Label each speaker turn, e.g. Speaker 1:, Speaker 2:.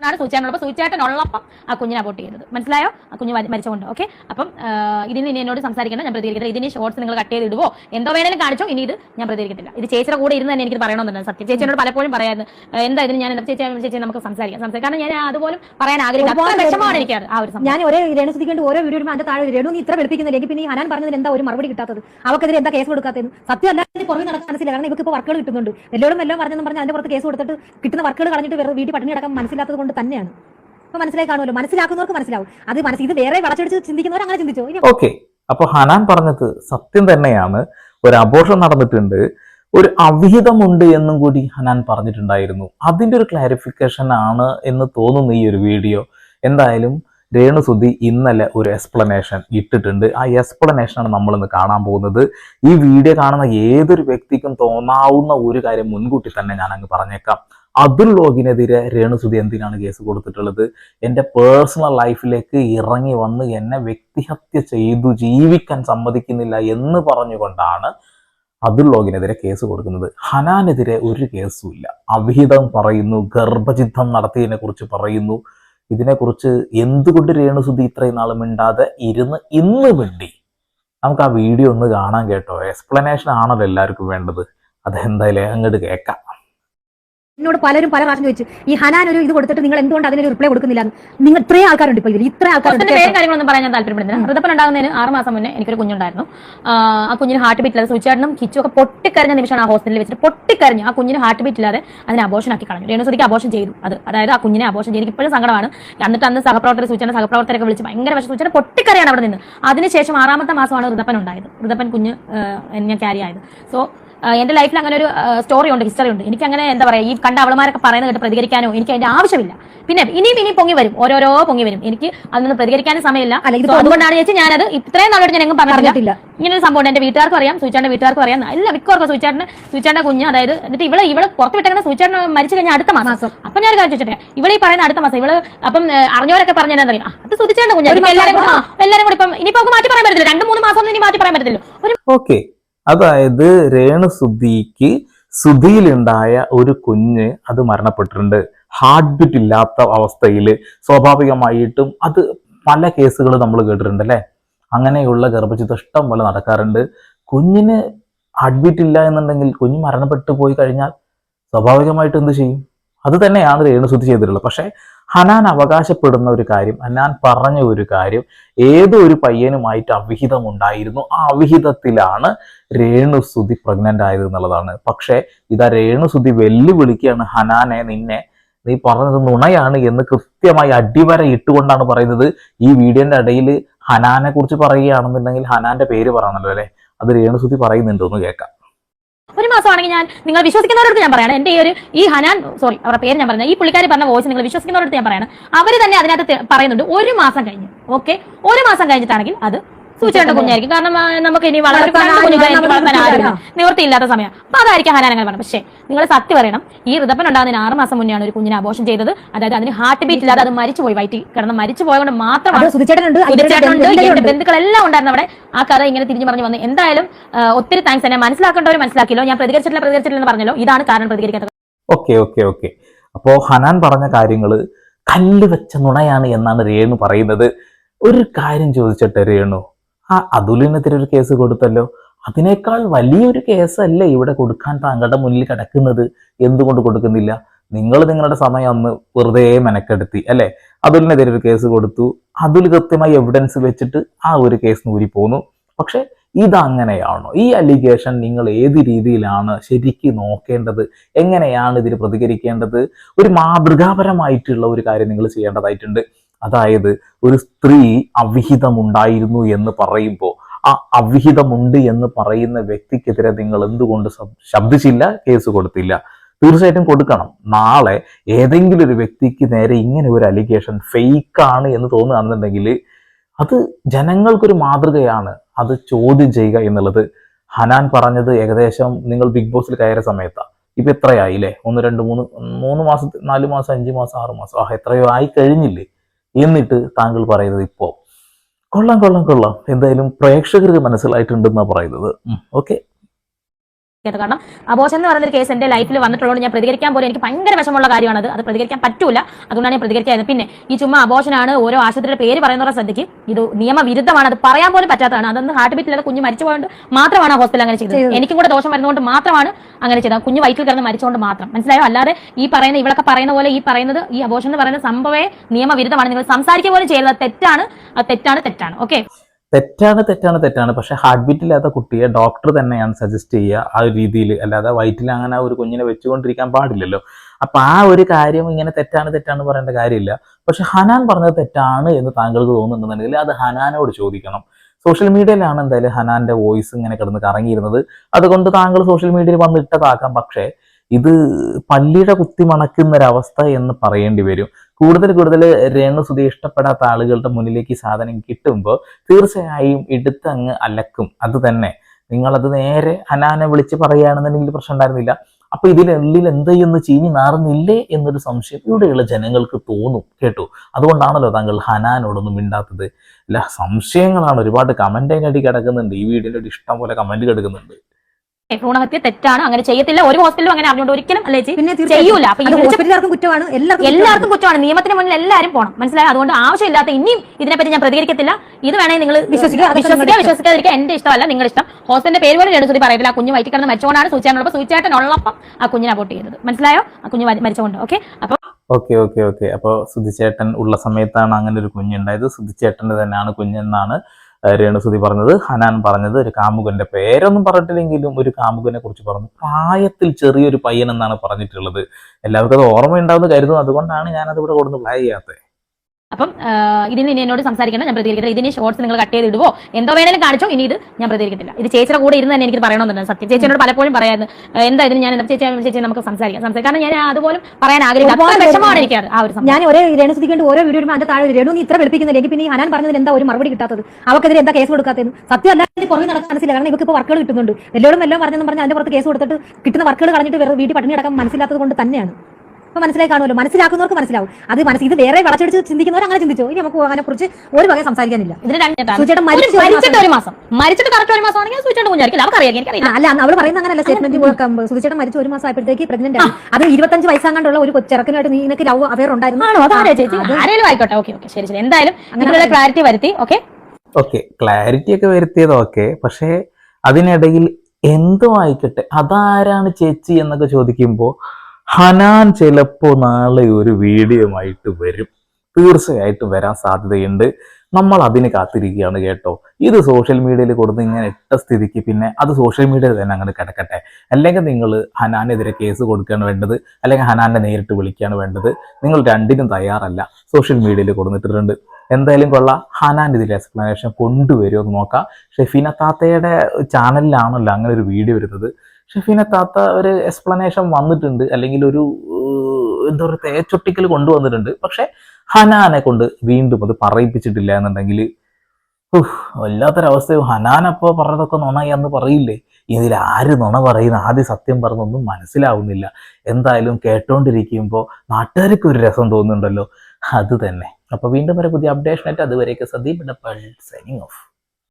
Speaker 1: ആണ്. അപ്പൊ സൂചാട്ടനുള്ളപ്പം ആ കുഞ്ഞിനെ അബോട്ട് ചെയ്തത് മനസ്സിലായോ? ആ കുഞ്ഞ് മരി- മരിച്ചുകൊണ്ട് ഓക്കെ അപ്പം ആ, ഇതിന് ഇനി എന്നോട് സംസാരിക്കണം ഞാൻ പ്രതികരിക്കത്തില്ല ഇതിന് ഷോർട്സ് നിങ്ങൾ കട്ട് ചെയ്ത് ഇടുവോ എന്തോ വേണേലും കാണിച്ചോ? ഇനി ഇത് ഞാൻ പ്രതികരിക്കത്തില്ല. ഇത് ചേച്ചിയുടെ കൂടെ ഇരുന്ന് തന്നെ എനിക്ക് പറയണമെന്നുണ്ട്. സത്യം. ചേച്ചിയോട് പലപ്പോഴും പറയാറ് എന്താ ഇതിന് ഞാൻ ചേച്ചി ചേച്ചി നമുക്ക് സംസാരിക്കാം. സംസാരിക്കാം. കാരണം ഞാൻ അതുപോലും പറയാൻ ആഗ്രഹിക്കുന്നു എനിക്ക് ആ ഒരു
Speaker 2: ഞാൻ ഒരേ രേണുസുതിക്കേണ്ട ഓരോ വീഡിയോ അതിന്റെ താഴെ രേണു നീ ഇത്ര വെളുപ്പിക്കുന്നില്ലെങ്കിൽ പിന്നെ ഹനാൻ പറഞ്ഞതിന് എന്താ ഒരു മറുപടി കിട്ടാത്തത്? അവർക്കെതിരെ എന്താ കേസ് കൊടുക്കാത്തത്? സത്യം അല്ലാതെ പുറമെ നടക്കാൻ മനസ്സില്ല. കാരണം ഇവർക്ക് ഇപ്പോൾ വർക്കുകൾ കിട്ടുന്നുണ്ട്. എല്ലാവരും എല്ലാം പറഞ്ഞെന്ന് പറഞ്ഞാൽ അതിന്റെ പുറത്ത് കേസ് കൊടുത്തിട്ട് കിട്ടുന്ന വർക്കുകൾ കളഞ്ഞിട്ട് വേറെ വീട്ടിൽ പട്ടിണി അടക്കം മനസ്സിലാത്തത് കൊണ്ട് തന്നെയാണ്. അപ്പൊ മനസ്സിലായി കാണുമല്ലോ? മനസ്സിലാക്കുന്നവർക്ക് മനസ്സിലാവും. അത് മനസ്സിൽ ഇത് വേറെ വളച്ചടിച്ച് ചിന്തിക്കുന്നവർ അങ്ങനെ ചിന്തിച്ചോ?
Speaker 3: ഓക്കെ. അപ്പൊ ഹനാൻ പറഞ്ഞത് സത്യം തന്നെയാണ്. ഒരു അബോഷം നടന്നിട്ടുണ്ട്. ഒരു അവിഹിതമുണ്ട് എന്നും കൂടി ഹനാൻ പറഞ്ഞിട്ടുണ്ടായിരുന്നു. അതിന്റെ ഒരു ക്ലാരിഫിക്കേഷൻ ആണ് എന്ന് തോന്നുന്നു ഈ ഒരു വീഡിയോ എന്തായാലും രേണുസുതി ഇന്നലെ ഒരു എക്സ്പ്ലനേഷൻ ഇട്ടിട്ടുണ്ട്. ആ എക്സ്പ്ലനേഷനാണ് നമ്മൾ ഇന്ന് കാണാൻ പോകുന്നത്. ഈ വീഡിയോ കാണുന്ന ഏതൊരു വ്യക്തിക്കും തോന്നാവുന്ന ഒരു കാര്യം മുൻകൂട്ടി തന്നെ ഞാൻ അങ്ങ് പറഞ്ഞേക്കാം. അതുൽ ലോകിനെതിരെ രേണുസുതി എന്തിനാണ് കേസ് കൊടുത്തിട്ടുള്ളത്? എന്റെ പേഴ്സണൽ ലൈഫിലേക്ക് ഇറങ്ങി വന്ന് എന്നെ വ്യക്തിഹത്യ ചെയ്തു ജീവിക്കാൻ സമ്മതിക്കുന്നില്ല എന്ന് പറഞ്ഞുകൊണ്ടാണ് അതുൽ ലോകിനെതിരെ കേസ് കൊടുക്കുന്നത്. ഹനാനെതിരെ ഒരു കേസും ഇല്ല. അവിഹിതം പറയുന്നു ഗർഭചിദ്ധം നടത്തിയതിനെ കുറിച്ച് പറയുന്നു. ഇതിനെക്കുറിച്ച് എന്തുകൊണ്ട് രേണുസുതി ഇത്രയും നാൾ മിണ്ടാതെ ഇരുന്ന് ഇന്ന് മിണ്ടി? നമുക്ക് ആ വീഡിയോ ഒന്ന് കാണാൻ കേട്ടോ. എക്സ്പ്ലനേഷൻ ആണല്ലോ എല്ലാവർക്കും വേണ്ടത്. അതെന്തായാലും അങ്ങോട്ട് കേൾക്കാം.
Speaker 2: എന്നോട് പലരും പല പ്രാവശ്യം ചോദിച്ചു ഈ ഹനാൻ ഒരു ഇത് കൊടുത്തിട്ട് നിങ്ങൾ എന്തുകൊണ്ട് അതിനൊരു റിപ്ലൈ കൊടുക്കുന്നില്ല നിങ്ങൾ ഇത്രയും ആൾക്കാരുണ്ട് ഇപ്പൊ ഇതിൽ ഇത്ര ആൾക്കാരുണ്ട്
Speaker 1: കാര്യങ്ങളൊന്നും പറയാൻ ഞാൻ താല്പര്യപ്പെടുന്നില്ല. ഋതപ്പൻ ഉണ്ടാകുന്നതിന് ആറ് മാസം മുന്നേ എനിക്കൊരു കുഞ്ഞുണ്ടായിരുന്നു. ആ, കുഞ്ഞിന് ഹാർട്ട് ബീറ്റ് ഇല്ലാതെ സൂചാടനും കിച്ചു ഒക്കെ പൊട്ടിക്കരഞ്ഞ നിമിഷമാണ് ആ ഹോസ്പിറ്റലിൽ വെച്ചിട്ട് പൊട്ടിക്കരഞ്ഞു ആ കുഞ്ഞിന് ഹാർട്ട് ബീറ്റ് ഇല്ലാതെ അതിനെ അബോഷൻ ആക്കി കളഞ്ഞു. രേണുസുതിക്ക് അബോഷൻ ചെയ്തു. അത് അതായത് ആ കുഞ്ഞിനെ അബോഷൻ ചെയ്തു എനിക്ക് ഇപ്പോഴും സങ്കടമാണ്. എന്നിട്ട് അന്ന് സഹപ്രവർത്തകർ സൂചന സഹപ്രവർത്തകരൊക്കെ വിളിച്ച് ഭയങ്കര വിഷം സൂചന പൊട്ടിക്കരയാണ് അവിടെ നിന്ന്. അതിനുശേഷം ആറാമത്തെ മാസമാണ് ഋതപ്പൻ ഉണ്ടായത്. ഋതപ്പൻ കുഞ്ഞ് എന്നെ ഞാൻ ക്യാരി ആയത്. സോ എന്റെ ലൈഫിൽ അങ്ങനെ ഒരു സ്റ്റോറി ഉണ്ട് ഹിസ്റ്ററി ഉണ്ട്. എനിക്ക് അങ്ങനെ എന്താ പറയാ ഈ കണ്ട അവളമാരൊക്കെ പറയുന്നത് കേട്ട് പ്രതികരിക്കാനോ എനിക്ക് അതിന്റെ ആവശ്യമില്ല. പിന്നെ ഇനിയും ഇനി പൊങ്ങി വരും ഓരോരോ പൊങ്ങി വരും. എനിക്ക് അതൊന്നും പ്രതികരിക്കാനും സമയമില്ല. അതുകൊണ്ടാണ് ചേച്ചി ഞാനത് ഇത്രയും നാളോട് ഞാൻ എങ്ങും പറഞ്ഞിട്ടില്ല. ഇങ്ങനെ ഒരു സംഭവം എന്റെ വീട്ടുകാർക്കും അറിയാം സൂചാന്റെ വീട്ടുകാർക്കും അറിയാം. എല്ലാ മിക്കവർക്കും സൂചാന്റെ സൂചാന്റെ കുഞ്ഞ് അതായത് എന്നിട്ട് ഇവൾ ഇവൾ പുറത്ത് വിട്ടങ്ങനെ സൂചാൻ മരിച്ചു കഴിഞ്ഞാൽ അടുത്ത മാസം. അപ്പൊ ഞാൻ കാര്യം ചോദിച്ചോട്ടെ ഇവൾ ഈ പറയുന്ന അടുത്ത മാസം ഇവൾ അപ്പം അറിഞ്ഞവരൊക്കെ പറഞ്ഞു അറിയാം? അത് സുധിച്ചാണ്ട് കുഞ്ഞ് കൂടി എല്ലാരും കൂടി ഇപ്പം ഇനിയിപ്പോ മാറ്റി പറയാൻ പറ്റില്ല രണ്ട് മൂന്ന് മാസം ഒന്നും ഇനി മാറ്റി പറയാൻ പറ്റത്തില്ല. ഒരു
Speaker 3: ഓക്കെ അതായത് രേണുസുദ്ധിക്ക് സുധിയിലുണ്ടായ ഒരു കുഞ്ഞ് അത് മരണപ്പെട്ടിട്ടുണ്ട്. ഹാർട്ട് ബീറ്റ് ഇല്ലാത്ത അവസ്ഥയിൽ സ്വാഭാവികമായിട്ടും അത് പല കേസുകൾ നമ്മൾ കേട്ടിട്ടുണ്ട് അല്ലേ? അങ്ങനെയുള്ള ഗർഭചിത്രം ഇഷ്ടം പോലെ നടക്കാറുണ്ട്. കുഞ്ഞിന് ഹാർട്ട് ബീറ്റ് ഇല്ല എന്നുണ്ടെങ്കിൽ കുഞ്ഞ് മരണപ്പെട്ടു പോയി കഴിഞ്ഞാൽ സ്വാഭാവികമായിട്ട് എന്ത് ചെയ്യും? അത് തന്നെയാണ് രേണുസുദ്ധി ചെയ്തിട്ടുള്ളത്. പക്ഷേ ഹനാൻ അവകാശപ്പെടുന്ന ഒരു കാര്യം ഹനാൻ പറഞ്ഞ ഒരു കാര്യം ഏതോ ഒരു പയ്യനുമായിട്ട് അവിഹിതം ഉണ്ടായിരുന്നു ആ അവിഹിതത്തിലാണ് രേണുസുതി പ്രഗ്നന്റ് ആയത് എന്നുള്ളതാണ്. പക്ഷേ ഇതാ രേണുസുതി വെല്ലുവിളിക്കുകയാണ് ഹനാനെ നിന്നെ നീ പറഞ്ഞത് നുണയാണ് എന്ന് കൃത്യമായി അടിവര ഇട്ടുകൊണ്ടാണ് പറയുന്നത്. ഈ വീഡിയോന്റെ ഇടയിൽ ഹനാനെ കുറിച്ച് പറയുകയാണെന്നുണ്ടെങ്കിൽ ഹനാന്റെ പേര് പറയണല്ലോ അല്ലെ? അത് രേണുസുതി പറയുന്നുണ്ടോ എന്ന് കേൾക്കാം.
Speaker 1: ഒരു മാസമാണെങ്കിൽ ഞാൻ നിങ്ങൾ വിശ്വസിക്കുന്നവരോട് ഞാൻ പറയണം. എന്റെ ഈ ഒരു ഈ ഹനാൻ സോറി അവരുടെ പേര് ഞാൻ പറഞ്ഞ ഈ പുള്ളിക്കാരി പറഞ്ഞ വോയിസ് നിങ്ങൾ വിശ്വസിക്കുന്നവരോട് ഞാൻ പറയണം. അവർ തന്നെ അതിനകത്ത് പറയുന്നുണ്ട്. ഒരു മാസം കഴിഞ്ഞ് ഓക്കെ ഒരു മാസം കഴിഞ്ഞിട്ടാണെങ്കിൽ അത് സൂചിയുടെ കുഞ്ഞായിരിക്കും. കാരണം നമുക്ക് ഇനി വളരെ. നിവൃത്തിയില്ലാത്ത സമയം. അപ്പൊ അതായിരിക്കും ഹനാനങ്ങൾ പറഞ്ഞത് പക്ഷേ നിങ്ങൾ സത്യം പറയണം. ഈ ഋതപ്പൻ ഉണ്ടാകുന്നതിന് ആറ് മാസം മുന്നെയാണ് ഒരു കുഞ്ഞിനെ ആഘോഷം ചെയ്തത്. അതായത് അതിന് ഹാർട്ട് ബീറ്റ് ഇല്ലാതെ അത് മരിച്ചു പോയി വയറ്റി കിടന്ന് മരിച്ചു പോയതുകൊണ്ട് മാത്രമാണ്
Speaker 2: സുധിച്ചേട്ടനുണ്ട്.
Speaker 1: ബന്ധുക്കളെല്ലാം ഉണ്ടായിരുന്നു അവിടെ. ആ കഥ ഇങ്ങനെ തിരിഞ്ഞു പറഞ്ഞു വന്നു. എന്തായാലും ഒത്തിരി താങ്ക്സ് എന്നെ മനസ്സിലാക്കേണ്ടവർ മനസ്സിലാക്കിയല്ലോ. ഞാൻ പ്രതികരിച്ചിട്ടില്ല പ്രതികരിച്ചിട്ടില്ല എന്ന് പറഞ്ഞല്ലോ. ഇതാണ് കാരണം പ്രതികരിക്കാത്തത്.
Speaker 3: Okay okay okay. അപ്പോ ഹനാൻ പറഞ്ഞ കാര്യങ്ങൾ കല്ല് വെച്ച നുണയാണ് എന്നാണ് രേണു പറയുന്നത്. ഒരു കാര്യം ചോദിച്ചിട്ട് രേണു? ആ അതുലിനെതിരെ ഒരു കേസ് കൊടുത്തല്ലോ? അതിനേക്കാൾ വലിയൊരു കേസല്ലേ ഇവിടെ കൊടുക്കാൻ താങ്കളുടെ മുന്നിൽ കിടക്കുന്നത്? എന്തുകൊണ്ട് കൊടുക്കുന്നില്ല? നിങ്ങൾ നിങ്ങളുടെ സമയം അന്ന് വെറുതെ മെനക്കെടുത്തി അല്ലെ? അതുലിനെതിരെ ഒരു കേസ് കൊടുത്തു. അതുൽ കൃത്യമായി എവിഡൻസ് വെച്ചിട്ട് ആ ഒരു കേസ് നൂരി പോന്നു. പക്ഷെ ഇതങ്ങനെയാണോ? ഈ അലിഗേഷൻ നിങ്ങൾ ഏത് രീതിയിലാണ് ശരിക്ക് നോക്കേണ്ടത്? എങ്ങനെയാണ് ഇതിന് പ്രതികരിക്കേണ്ടത്? ഒരു മാതൃകാപരമായിട്ടുള്ള ഒരു കാര്യം നിങ്ങൾ ചെയ്യേണ്ടതായിട്ടുണ്ട്. അതായത് ഒരു സ്ത്രീ അവിഹിതമുണ്ടായിരുന്നു എന്ന് പറയുമ്പോൾ ആ അവിഹിതമുണ്ട് എന്ന് പറയുന്ന വ്യക്തിക്കെതിരെ നിങ്ങൾ എന്തുകൊണ്ട് ശബ്- ശബ്ദിച്ചില്ല കേസ് കൊടുത്തില്ല? തീർച്ചയായിട്ടും കൊടുക്കണം. നാളെ ഏതെങ്കിലും ഒരു വ്യക്തിക്ക് നേരെ ഇങ്ങനെ ഒരു അലിഗേഷൻ ഫേക്കാണ് എന്ന് തോന്നുകയാണെന്നുണ്ടെങ്കിൽ അത് ജനങ്ങൾക്കൊരു മാതൃകയാണ്. അത് ചോദ്യം ചെയ്യുക എന്നുള്ളത് ഹനാൻ പറഞ്ഞത് ഏകദേശം നിങ്ങൾ ബിഗ് ബോസിൽ കയറിയ സമയത്താണ് ഇപ്പൊ എത്രയായില്ലേ? ഒന്ന് രണ്ട് മൂന്ന് മൂന്ന് മാസം നാല് മാസം അഞ്ച് മാസം ആറ് മാസം. ആ എത്രയോ ആയി കഴിഞ്ഞില്ലേ? എന്നിട്ട് താങ്കൾ പറയുന്നത് ഇപ്പോ. കൊള്ളാം കൊള്ളാം കൊള്ളാം. എന്തായാലും പ്രേക്ഷകർക്ക് മനസ്സിലായിട്ടുണ്ടെന്നാണ് പറയുന്നത്. ഓക്കെ?
Speaker 1: പ്രതികരിക്കാത്തത്. കാരണം അബോഷൻ എന്ന് പറയുന്ന ഒരു കേസ് എന്റെ ലൈഫിൽ വന്നിട്ടുള്ളതുകൊണ്ട് ഞാൻ പ്രതികരിക്കാൻ പോലും എനിക്ക് ഭയങ്കര വിഷമമുള്ള കാര്യമാണ് അത് പ്രതികരിക്കാൻ പറ്റൂല. അതുകൊണ്ടാണ് ഞാൻ പ്രതികരിക്കാതെ. പിന്നെ ഈ ചുമ്മാ അബോഷനാണ് ഓരോ ആശുപത്രിയുടെ പേര് പറയുന്നവരുടെ ശ്രദ്ധിക്കും ഇത് നിയമവിരുദ്ധമാണ്. അത് പറയാൻ പോലും പറ്റാത്തതാണ്. അതൊന്ന് ഹാർട്ട് ബീറ്റില്ലാതെ കുഞ്ഞ് മരിച്ചു പോയത് മാത്രമാണ് ഹോസ്പിറ്റൽ അങ്ങനെ ചെയ്തത്.
Speaker 2: ചെയ്തത്.
Speaker 1: എനിക്കും കൂടെ ദോഷം വരുന്നതുകൊണ്ട് മാത്രമാണ് അങ്ങനെ ചെയ്തത്. കുഞ്ഞ് വയറ്റിൽ കിടന്ന് മരിച്ചുകൊണ്ട് മാത്രം. മനസ്സിലായോ? അല്ലാതെ ഈ പറയുന്ന ഇവളൊക്കെ പറയുന്ന പോലെ ഈ പറയുന്നത് ഈ അബോഷൻ എന്ന് പറയുന്ന സംഭവമേ നിയമവിരുദ്ധമാണ്. നിങ്ങൾ സംസാരിക്കുക പോലും ചെയ്യുന്നത് തെറ്റാണ്. അത് തെറ്റാണ് തെറ്റാണ്. ഓക്കെ
Speaker 3: തെറ്റാണ് തെറ്റാണ് തെറ്റാണ്. പക്ഷെ ഹാർട്ട് ബീറ്റ് ഇല്ലാത്ത കുട്ടിയെ ഡോക്ടർ തന്നെയാണ് സജസ്റ്റ് ചെയ്യുക. ആ ഒരു രീതിയിൽ. അല്ലാതെ വയറ്റിൽ അങ്ങനെ ഒരു കുഞ്ഞിനെ വെച്ചുകൊണ്ടിരിക്കാൻ പാടില്ലല്ലോ. അപ്പൊ ആ ഒരു കാര്യം ഇങ്ങനെ തെറ്റാണ് തെറ്റാണ് പറയേണ്ട കാര്യമില്ല. പക്ഷെ ഹനാൻ പറഞ്ഞത് തെറ്റാണ് എന്ന് താങ്കൾക്ക് തോന്നുന്നുണ്ടെന്നുണ്ടെങ്കിൽ അത് ഹനാനോട് ചോദിക്കണം. സോഷ്യൽ മീഡിയയിലാണ് എന്തായാലും ഹനാന്റെ വോയിസ് ഇങ്ങനെ കിടന്ന് കറങ്ങിയിരുന്നത്. അതുകൊണ്ട് താങ്കൾ സോഷ്യൽ മീഡിയയിൽ വന്ന് ഇട്ടതാക്കാം പക്ഷേ ഇത് പല്ലിയുടെ കുത്തി മണക്കുന്നൊരവസ്ഥ എന്ന് പറയേണ്ടി വരും. കൂടുതൽ കൂടുതൽ രേണുസുതി ഇഷ്ടപ്പെടാത്ത ആളുകളുടെ മുന്നിലേക്ക് ഈ സാധനം കിട്ടുമ്പോൾ തീർച്ചയായും എടുത്തങ്ങ് അലക്കും. അത് തന്നെ. നിങ്ങളത് നേരെ അനാനെ വിളിച്ച് പറയുകയാണെന്നുണ്ടെങ്കിൽ പ്രശ്നം ഉണ്ടായിരുന്നില്ല. അപ്പൊ ഇതിനുള്ളിൽ എന്തെയ്യൊന്ന് ചീഞ്ഞു നാറുന്നില്ലേ എന്നൊരു സംശയം ഇവിടെയുള്ള ജനങ്ങൾക്ക് തോന്നും. കേട്ടു? അതുകൊണ്ടാണല്ലോ താങ്കൾ ഹനാനോടൊന്നും മിണ്ടാത്തത്. അല്ല സംശയങ്ങളാണ് ഒരുപാട് കമന്റ് അതിനടി കിടക്കുന്നുണ്ട്. ഈ വീഡിയോയുടെ ഇഷ്ടം പോലെ കമന്റ് കിടക്കുന്നുണ്ട്.
Speaker 1: ഭ്രൂണഹത്യ തെറ്റാണ് അങ്ങനെ ചെയ്യത്തില്ല. ഒരു ഹോസ്പിറ്റലും അങ്ങനെ അറിഞ്ഞുകൊണ്ട് ഒരിക്കലും അല്ലേ
Speaker 2: പിന്നെ
Speaker 1: ചെയ്യൂല. അപ്പൊ
Speaker 2: കുറ്റമാണ് എല്ലാവർക്കും
Speaker 1: എല്ലാവർക്കും കുറ്റമാണ്. നിയമത്തിന് മുന്നിൽ എല്ലാവരും പോകണം മനസ്സിലായി? അതുകൊണ്ട് ആവശ്യമില്ലാത്ത ഇനിയും ഇതിനെപ്പറ്റി ഞാൻ പ്രതികരിക്കത്തില്ല. ഇത് വേണമെങ്കിൽ നിങ്ങൾ
Speaker 2: വിശ്വസിക്കുക, വിശ്വസിക്കാതിരിക്കാൻ
Speaker 1: വിശ്വസിക്കാതിരിക്കുക. എന്റെ ഇഷ്ടമല്ല നിങ്ങളുടെ ഇഷ്ടം. ഹോസ്റ്റലിന്റെ പേര് പോലും രണ്ടു പറയത്തില്ല. ആ കുഞ്ഞ് വയറ്റിൽ കിടന്ന് മരിച്ചുകൊണ്ടാണ് സൂചിച്ചായിട്ടുള്ളപ്പോൾ സൂചിച്ചായിട്ടുള്ളപ്പം ആ കുഞ്ഞിനെ അബോട്ട് ചെയ്തത് മനസ്സിലായോ? ആ കുഞ്ഞ് മരിച്ചോണ്ട്. മരിച്ചുകൊണ്ട് ഓക്കെ? അപ്പൊ
Speaker 3: ഓക്കെ ഓക്കെ ഓക്കെ. അപ്പോൾ സുധിച്ചേട്ടൻ ഉള്ള സമയത്താണ് അങ്ങനെ ഒരു കുഞ്ഞുണ്ടായത് സുധിച്ചേട്ടന്റെ തന്നെയാണ് കുഞ്ഞെന്നാണ് രേണുസുതി പറഞ്ഞത് ഹനാൻ പറഞ്ഞത് ഒരു കാമുകന്റെ പേരൊന്നും പറഞ്ഞിട്ടില്ലെങ്കിലും ഒരു കാമുകനെ കുറിച്ച് പറഞ്ഞു. പ്രായത്തിൽ ചെറിയൊരു പയ്യൻ എന്നാണ് പറഞ്ഞിട്ടുള്ളത്. എല്ലാവർക്കും അത് ഓർമ്മയുണ്ടാവുമെന്ന് കരുതുന്നു. അതുകൊണ്ടാണ് ഞാനത് ഇവിടെ കൊടുന്ന് പ്ലേ ചെയ്യാത്തത്.
Speaker 1: അപ്പം ഇതിന് ഇനി എന്നോട് സംസാരിക്കണം ഞാൻ പ്രതികരിക്കില്ല ഇതിന് ഷോർട്സ് നിങ്ങൾ കട്ട് ചെയ്ത് ഇടുവോ എന്തോ വേണേലും കാണിച്ചോ? ഇനി ഇത് ഞാൻ പ്രതികരിക്കത്തില്ല. ഇത് ചേച്ചിയുടെ കൂടെ ഇരുന്ന് തന്നെ എനിക്ക് പറയണമെന്നുണ്ട്. സത്യം. ചേച്ചിയോട് പലപ്പോഴും പറയായിരുന്നു എന്താ ഇതിന് ഞാൻ എന്താ ചേച്ചി ചേച്ചി നമുക്ക് സംസാരിക്കാം സംസാരിക്കാം. കാരണം ഞാൻ അതുപോലും പറയാൻ വിഷമമാണ് ആ ഒരു
Speaker 2: ഞാൻ ഒരേ രേണു ശ്രദ്ധിക്കേണ്ട ഓരോ വീഡിയോ അതിന്റെ താഴെ രേണു നീ ഇത്ര എനിക്ക് പിന്നെ ഹനാൻ പറഞ്ഞതിന് എന്താ ഒരു മറുപടി കിട്ടാത്തത്? അവർക്കെതിരെ എന്താ കേസ് കൊടുക്കാത്തത് സത്യം അല്ലാതെ പുറമെ നടക്കാൻ മനസ്സില്ല. കാരണം ഇവർക്ക് ഇപ്പോൾ വർക്കുകൾ കിട്ടുന്നുണ്ട്. എല്ലാവരും എല്ലാം പറഞ്ഞെന്ന് പറഞ്ഞാൽ അതിന്റെ പുറത്ത് കേസ് കൊടുത്തിട്ട് കിട്ടുന്ന വർക്കുകൾ കളഞ്ഞിട്ട് വേറെ വീട്ടിൽ പട്ടിണി കിടക്കാൻ മനസ്സിലാത്തത് കൊണ്ട് തന്നെയാണ്. അപ്പൊ മനസ്സിലായി കാണുമല്ലോ മനസ്സിലാക്കുന്നവർക്ക് മനസ്സിലാവും. അത് മനസ്സിൽ ഇത് വേറെ വളച്ചടിച്ച് ചിന്തിക്കുന്നവർ അങ്ങനെ ചിന്തിച്ചോ? ഇനി നമുക്ക് അതിനെ കുറിച്ച് ഒരു വക സംസാരിക്കാനില്ല.
Speaker 1: ഇതിന് രണ്ട്
Speaker 2: സുചേട്ടൻ മരിച്ച ഒരു
Speaker 1: മരിച്ചിട്ട് ഒരു മാസം. മരിച്ചിട്ട് കറക്റ്റ് ഒരു മാസം ആണെങ്കിൽ സൂചിച്ചിട്ട് കുഞ്ഞായിരിക്കും അവർക്ക് അറിയാം എനിക്കറിയില്ല.
Speaker 2: ആ, അല്ല അവൾ പറയുന്ന അങ്ങനെയല്ല സ്റ്റേറ്റ്മെന്റ് സുധിച്ചേട്ടൻ മരിച്ച ഒരു മാസം ആയപ്പോഴത്തേക്ക് പ്രഗ്നന്റ് ആണ് അത് ഇരുപത്തഞ്ച് വയസ്സാണ്ടുള്ള ഒരു ചെറുക്കനായിട്ട് നീ നിനക്ക് ലവ് അവയർ ഉണ്ടായിരുന്നു.
Speaker 1: ആണോ? അതാരാ ചേച്ചി? ആരെങ്കിലും ആയിക്കോട്ടെ. Okay okay. ശരി ശരി. എന്തായാലും ക്ലാരിറ്റി വരുത്തി. ഓക്കെ?
Speaker 3: ഓക്കെ ക്ലാരിറ്റി ഒക്കെ വരുത്തിയത് ഓക്കെ. പക്ഷേ അതിനിടയിൽ എന്തോ ആയിക്കട്ടെ. അതാരാണ് ചേച്ചി എന്നൊക്കെ ചോദിക്കുമ്പോൾ ഹനാൻ ചിലപ്പോൾ നാളെ ഒരു വീഡിയോ ആയിട്ട് വരും. തീർച്ചയായിട്ടും വരാൻ സാധ്യതയുണ്ട്. നമ്മൾ അതിന് കാത്തിരിക്കുകയാണ് കേട്ടോ. ഇത് സോഷ്യൽ മീഡിയയിൽ കൊടുത്ത് ഇങ്ങനെ ഇട്ട സ്ഥിതിക്ക് പിന്നെ അത് സോഷ്യൽ മീഡിയയിൽ തന്നെ അങ്ങനെ കിടക്കട്ടെ. അല്ലെങ്കിൽ നിങ്ങൾ ഹനാനെതിരെ കേസ് കൊടുക്കുകയാണ് വേണ്ടത്. അല്ലെങ്കിൽ ഹനാനെ നേരിട്ട് വിളിക്കുകയാണ് വേണ്ടത്. നിങ്ങൾ രണ്ടിനും തയ്യാറല്ല. സോഷ്യൽ മീഡിയയിൽ കൊടുത്തിട്ടുണ്ട്. എന്തായാലും കൊള്ളാം. ഹനാൻ ഇതിൽ എക്സ്പ്ലനേഷൻ കൊണ്ടുവരുമോ എന്ന് നോക്കാം. ഷെഫീന താത്തയുടെ ചാനലിലാണല്ലോ അങ്ങനെ ഒരു വീഡിയോ വരുന്നത്. ഷെഫീന താത്ത ഒരു എക്സ്പ്ലനേഷൻ വന്നിട്ടുണ്ട്. അല്ലെങ്കിൽ ഒരു എന്താ പറയുക തേച്ചൊട്ടിക്കൽ കൊണ്ടുവന്നിട്ടുണ്ട്. പക്ഷെ ഹനാനെ കൊണ്ട് വീണ്ടും അത് പറയിപ്പിച്ചിട്ടില്ല എന്നുണ്ടെങ്കിൽ വല്ലാത്തൊരവസ്ഥയും ഹനാൻ അപ്പോൾ പറഞ്ഞതൊക്കെ നുണയാ എന്ന് പറയില്ലേ? ഇതിൽ ആര് നുണ പറയുന്ന? ആദ്യം സത്യം പറഞ്ഞൊന്നും മനസ്സിലാവുന്നില്ല. എന്തായാലും കേട്ടോണ്ടിരിക്കുമ്പോൾ നാട്ടുകാർക്ക് ഒരു രസം തോന്നുന്നുണ്ടല്ലോ. അത് തന്നെ. അപ്പൊ വീണ്ടും ഒരു പുതിയ അപ്ഡേഷൻ ആയിട്ട് അതുവരെയൊക്കെ സദീപ് സൈനിങ് ഓഫ്